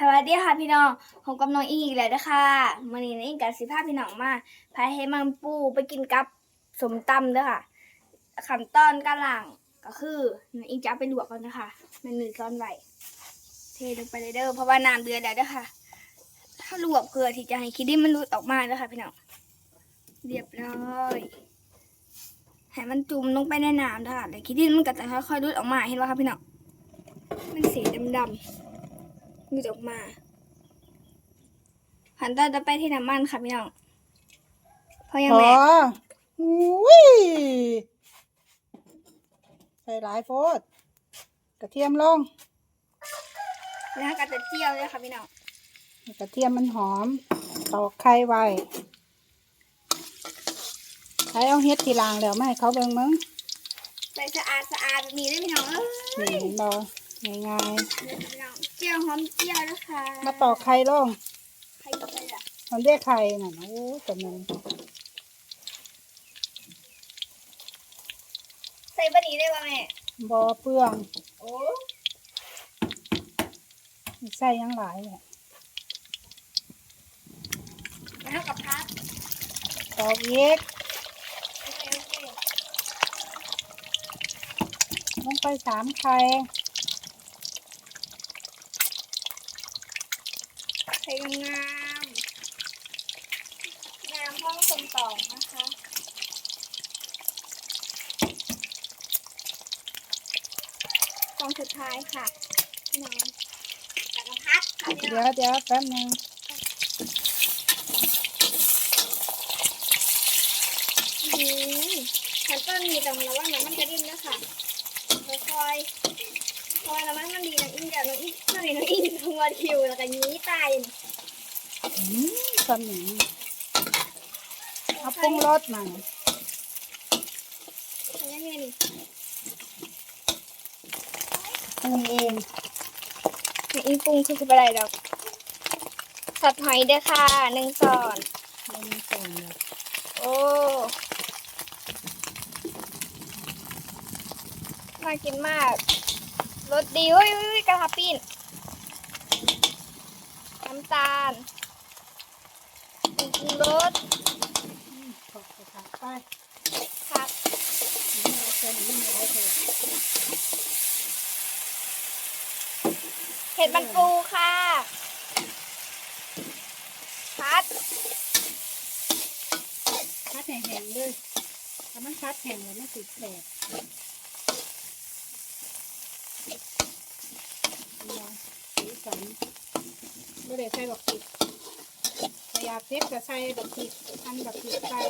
สวัสดีค่ะพี่น้องผมกับน้องอิงอีกแล้วนะคะวันนี้น้องอิงกับสิพาพี่น้องมาพาให้มังปูไปกินกับสมตำเด้อค่ะขั้นตอนการล้างก็คือน้องอิงจะเอาไปลวกก่อนนะคะมันหนึ่งซ้อนไว้เทลงไปเลยเด้อเพราะว่าน้ำเดือดแล้วด้อค่ะถ้าลวกเพื่อที่จะให้คิดดี้มันรุดออกมาเด้อค่ะพี่น้องเรียบร้อยให้มันจุ่มลงไปในน้ำเด้อค่ะแต่คิดดี้มันก็จะค่อยๆรุดออกมาเห็นไหมคะพี่น้องมันสีดำๆ มีออกมาหันตอนจะไปที่น้ำมันค่ะพี่น้องเพราะยังอ๋อแม่อุ้ยใส่หลายโพดกระเทียมลงแล้วก็จะเจียวเลยค่ะพี่น้องกระเทียมมันหอมตอกไข่ไว้ใช้เอาเฮ็ดทีหลางแล้วไม่ให้เขาเบิ่งมึงใส่สะอาดสะอาดแบบนี้ได้พี่น้องเอ้ยนี่เห็นบ่ ง่ายเดี๋ยวพี่น้องเจียวหอมเจียวนะคะๆมาตอกไข่ลงใครจะไปล่ะมันเรียกไข่น่ะโอ้แต่มันใส่บะหมี่ได้ป่ะแม่บ่เปลืองโอ้ใส่หยังหลายเนี่ยแล้วกับพัดตอกเย็กโอเคโอเคลงไปสามไข่ ใส่งามๆงามห้องคนตองนะคะก องสุดท้ายค่ะพี่น้องแล้วก็พัดค่ะพี่เดี๋น้ยองวเดี๋ยวแป๊บนึงอืมขั้นต้นมีตรงระว่างน้ำมันจะดิ้นนะคะค่อยๆพอน้ำมันมันดีน้ำอิงกับน้ำอิงน้ำอิงน้ำอิงทัวทิวแล้วก็ยี้ตายอืมสมิงเอาปรุงรสมาทำยังไงนี่ป รุงเองน้ำอิงปรุงคือคืออะไรดอกสัดหอยด้อค่ะหนึ่งส่อนลงส่งเลยโอ้น่ากินมากรสดีเฮ้ยเฮ้ยกระทะปิ้นน้ำตาลปรุงรส ขอบคุณค่ะไป ผัก เอาเส้นนี้มาไว้เถอะ เห็ดมันปูค่ะ พัดคัดแห้งๆเลยถ้ามันคัดแห้งแล้วมันติดแสบเอาสีสันไม่ได้ใส่บักผิดถ้าอยากเผ็ดก็ใส่บักผิดอันบักผิดใส่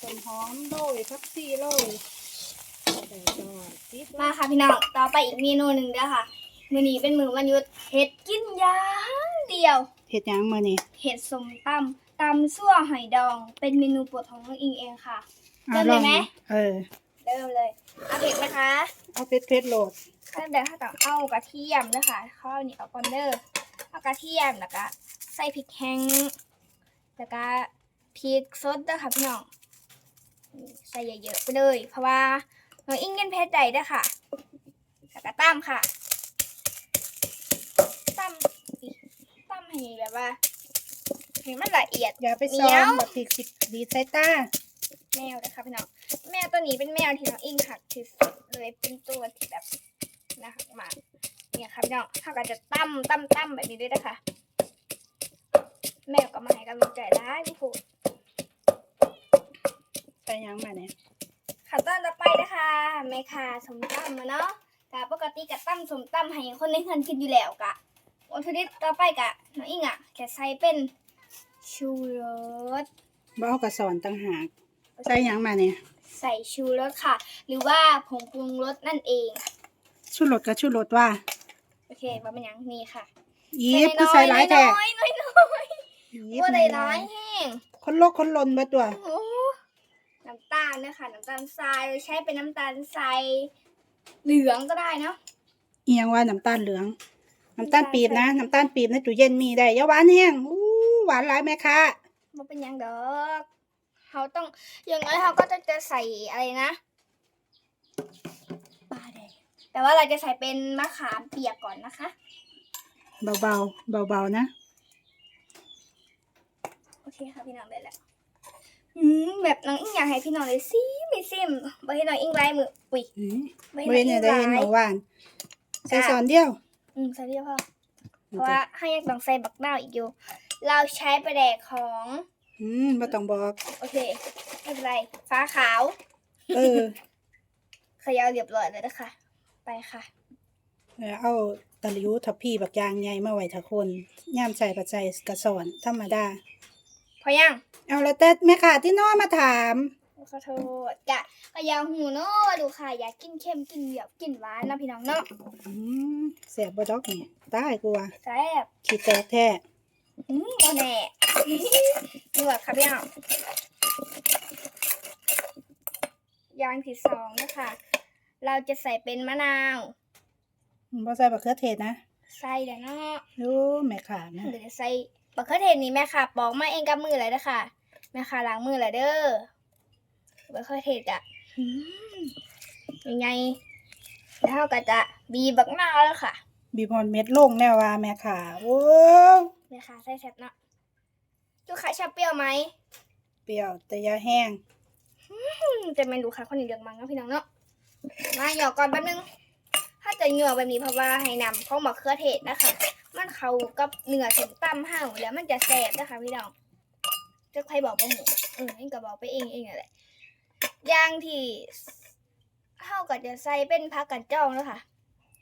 ต้นหอมโรยพักซี่โรยใส่จอยติดมาค่ะพี่น้อง ต่อไปอีกเมนูหนึ่งเด้อค่ะ มือนี้เป็นมือวันหยุดเห็ดกินอย่างเดียวเห็ดหยังมือนี่เห็ดสมตำตำซั่วหอยดอง เป็นเมนูโปรดของน้องอิงเองค่ะเริ่มเลยไหม เออ เริ่มเลยเอาเผ็ดนะคะเอาเผ็ดเผ็ดๆโหลดก็เดี๋ยวถ้าต้องเอากระเทียมนะคะข้าวนี่เอาก่อนเด้อเอากระเทียมแล้วก็ใส่พริกแห้งแล้วก็พริกสดเด้อค่ะพี่น้องนี่ใส่เยอะๆไปเลย เพราะว่าน้องอิงกินเผ็ดใดเด้อค่ะแล้วก็ตั้มค่ะตั้มอีกตั้ม ให้แบบว่าให้มันละเอียด อย่าไปเหนีซ้อยวมบักผิดสิดีใส่ตาแมวนะคะพี่น้องแมวตัวนี้เป็นแมวที่น้องอิงหักที่สุดเลยเป็นตัวที่แบบน่ารักมากเนี่ยค่ะพี่น้องเขาก็จะตั้มตั้มตั้มแบบนี้ด้วยนะคะ แมวก็มาให้กำลังใจได้พี่พูดใส่หยังมาเนี่ยขั้นตอนต่อไปนะคะแม่ค่ะสมตั้มมาเนาะกะปกติกะตั้มสมตั้มให้คนในเฮือนกินอยู่แล้วกะวัตถุดิบต่อไปกะ น้องอิงอะแค่ใส่เป็นชูรสบ่เอากระสอนต่างหากใส่หยังมาเนี่ยใส่ชูรสค่ะ หรือว่าผงปรุงรสนั่นเองชูรสกับชูรสว่าโอเคว่าเป็นหยังนี่ค่ะยีบคือใส่หลายแท้น้อยๆน้อยๆน้อยยีๆบว่าหได้ลาร้ายยแห้งๆคนโลกคนลนมาตัวโอ้น้ำตาลนะคะน้ำตาลทรายใช้เป็นน้ำตาลทรายเหลืองก็ได้เนาะเอียงว่าน้ำตาลเหลือง น้ำตาลปีบนะน้ำตาลปีบในตู้เย็นมีได้อย่าหวานแห้งอู้หวานหลายแม่ค่ะมันเป็นหยังดอกเขาต้องอย่างน้อยเขาก็จะจะใส่อะไรนะปลาแดงแต่ว่าเราจะใส่เป็นมะขามเปียกก่อนนะคะ เบาๆเบาๆนะโอเคค่ะพี่น้องได้แล้วอืมแบบน้องอิงอยากให้พี่น้องเลยซิไม่ซิมบ่ให้น้องอิงไล่มืออุ้ยอืมบ่เว้ให้นน้องเนี่ยอิงได้ไล่เห็นหมูหวานใส่ซอนเดียว อืมใส่เดียวพอเพราะว่าให้ยังต้องใส่บักนาวอีกอยู่ เราใช้ประแดกของ อืมบ่ต้องบอก โอเคไม่เป็นไรฟ้าขาวเออเขยาวเรียบร้อยแล้วนะคะ ไปค่ะเออเอาตะหลิวทับพี่บักยางใหญ่มาไว้ทะคนย่ามใส่ปัจจัยกระสอนธรรมดาพอยัง เอาแล้วแต่แม่ค้าที่น้อยมาถาม ขอโทษกะก็ยาวหูเนาะดูค่ะ อยากกินเค็มกินเหยียบกินหวานเนาะพี่น้องเนาะอืมแสบบ่ดอกนี่ตายกูว่าแซ่บขี้แตกแท้อืมโอแน่ดูอะค่ะพี่น้องอย่างที่สองนะคะ เราจะใส่เป็นมะนาวอืมบ่ใส่บักเขือเทศนะใส่เดี๋ยวเนาะโอ้แม่ค้านะเดี๋ยวจะใส่บักเขือเทศนี่แม่ค่ะปอกมาเองกับมือเลยนะคะแม่ค่ะล้างมือเลยเด้อ บักเขือเทศอะอืมยังไงแล้วเราก็จะบีบบักนาวแล้วค่ะ บีบฮอนเม็ดลงแล้วว่าแม่ค้าโอ้แม่ค่ะใส่แซ่บเนาะลูกค้าชอบเปรี้ยวไหมเปรี้ยวแต่อย่าแห้งอืมจะเป็นลูกค้าคนนี้เดือดมังนะพี่น้องเนาะมาหยอกก่อนแป๊บนึง ถ้าจะเหงื่อแบบนี้เพราะว่าให้นำของมะเขือเทศนะคะ มันเข้ากับเนื้อถึงตำห้าวแล้วมันจะแซ่บนะคะพี่น้องจะใครบอกประหมูเออเองก็บอกไปเองเองนั่นแหละอ ย่างที่เท่ากับจะใส่เป็นผักกันจองแล้วค่ะ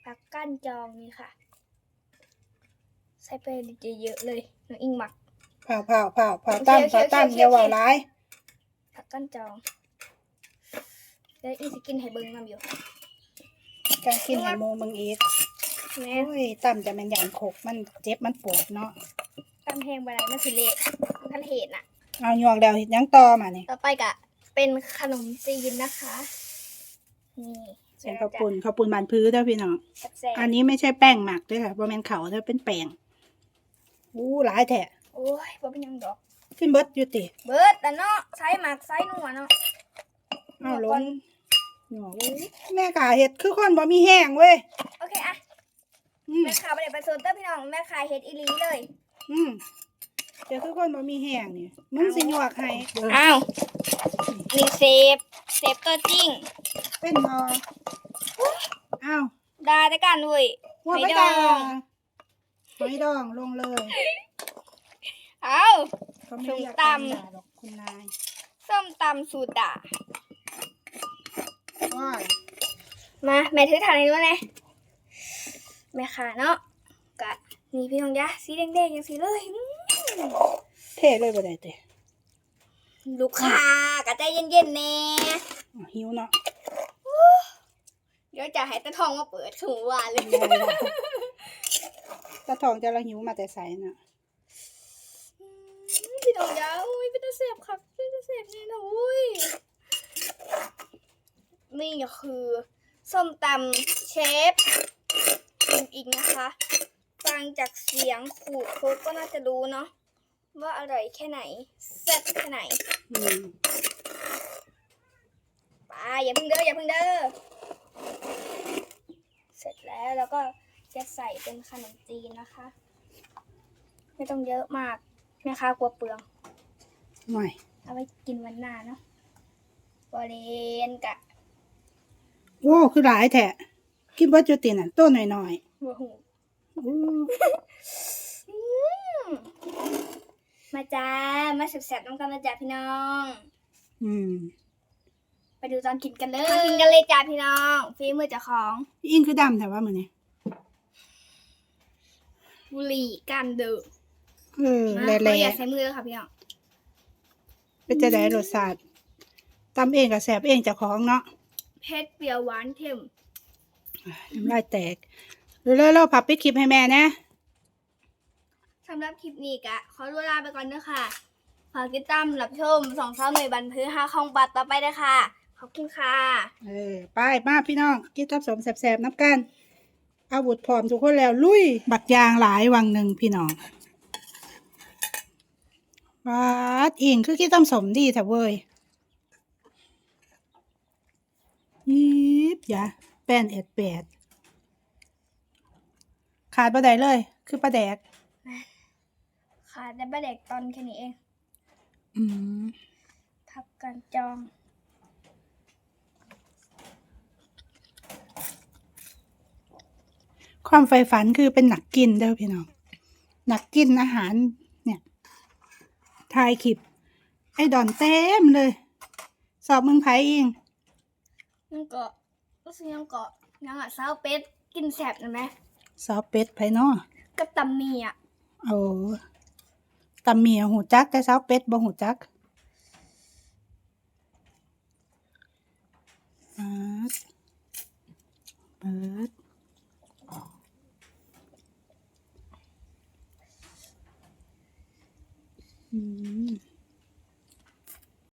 ผักกั้นจองนี่ค่ะ ใส่ไปเยอะๆเลยน้องอิงหมักเผาเผาเผาเผาตั้มโอเคเผาตั้มโอเคอย่าโอเคเว่าร้ายผักกั้นจองแล้วอิงสิกินให้เบิ่งนำอยู่การกินให้หมูมึงอีกแม่โอ้ยตั้มจะแม่นหยานขกมันเจ็บมันปวดเนาะตำแห้งบะไรมันสิเละมันทันเหตุน่ะ เอาหยวกแล้วเฮ็ดหยังต่อมานี่ต่อไปกะ เป็นขนมจีนนะคะ นี่ใส่ข้าวปุ้นข้าวปุ้นบานพื้นเด้อพี่น้องแซ่บๆอันนี้ไม่ใช่แป้งหมักด้วยค่ะบ่แม่นเขาเด้อเป็นแป้งอู้หลายแท้โอ้ยบ่เป็นหยังดอกขึ้นเบิดอยู่ติเบิดแต่เนาะไซส์หมักไซส์นัวเนาะเอาล้นหยวกอู้แม่กาเฮ็ดคือคนบ่มีแห้งเว้ยโอเคอะอืมแม่ค้าบ่ได้ไปโซนเตอร์พี่น้องแม่ค้าเฮ็ดอีหลีเลย อืม เดี๋ยวคือคนบ่มีแห้งนี่มึงสิหยวกให้อ้าวนี่เซฟเซฟตัวจริง เป็นบ่อ้าวดาแต่กันเว้ยหัวหไปอยดตาองหอยดองลงเลยอ้าวเขาไม่เรียกส้มตำตำด่าหรอกคุณนายส้มตำสูตรด่าว้ายมาแม่ถือถ่านให้ด้วยนะแม่ค้าเนาะกะนี่พี่น้องยะสีแดงๆอย่างสีเลยอืม เท่เลยบ่ได้เตะลูกค้ากะใจเย็นๆแน่อ้าวหิวเนาะเดี๋ยวจะให้ตาทองมาเปิดถุงหวานเลยตาทองจะละหิวมาแต่ใสน่ะพี่น้องยาอุ้ยเป็นตาเสียบครับเป็นตาเสียบนี่นะอุ้ยนี่ก็คือส้มตำเชฟอีกนะคะ ฟังจากเสียงขูดโคกก็น่าจะรู้เนาะ ว่าอร่อยแค่ไหนแซ่บแค่ไหนอืมไปอย่าเพิ่งเด้ออย่าเพิ่งเด้อเสร็จแล้วแล้วก็จะใส่เป็นขนมจีนนะคะ ไม่ต้องเยอะมากแม่ค้ากลัวเปลือง หน่อยเอาไว้กินวันหน้าเนาะบริเวณกะโว้คือหลายแท้กินบ่จุติน่ะโต้หน่อยหัวหู ๆอู้อืม มาจ้า มาแซ่บๆน้ำกันมาจ้าพี่น้อง อืมไปดูตอนกินกันเลยกินกันเลยจ้าพี่น้องฝีมือเจ้าของอิงคือดำแต่ว่ามื้อนี้บุหรี่กันเด้อเออมาแหเราล่อย่าใช้มือค่ะพี่น้องๆเป็นจะได้รสชาติตำเองก็แซ่บเองเจ้าของเนาะเผ็ดเปรี้ยวหวานเค็มน้ำลายแตกเร็วๆเราพับไปดคลิปให้แม่นะ สำหรับคลิปนี้กะขอตัวลาไปก่อนเด้อค่ะฝากติดตามรับชมสองเท่าหน่วยบันพื้นห้าข้องบัตรต่อไปเด้อค่ะ ขอบคุณค่ะ เออไปมาพี่น้องกินทับสมแสบๆนับกันอาวุธพร้อมทุกคนแล้วลุย บักยางหลายวังหนึ่งพี่น้องวาดอิงคือกินต้มสมดีแท้เว้ยยิบยะแป้นเอ็ดแปดขาดบ่ได้เลย คือปลาแดก ขาดแต่บะเด็กตอนแค่นี้เอง อืมทับกันจอง ความใฝ่ฝันคือเป็นหนักกินเด้อพี่น้องหนักกินอาหาร เนี่ยถ่ายคลิป ไอ้ดอนเต็มเลย สอบเมืองไผเองยังเกาะรู้สึกยังเกาะยังอะซาวเป็ดกินแสบนะไหมสอบเป็ดไผเนาะกับตำหมีอะ โอ้ ตำเมียหูจัก แต่สาวเป็ดบ่หูจักเปิดอืม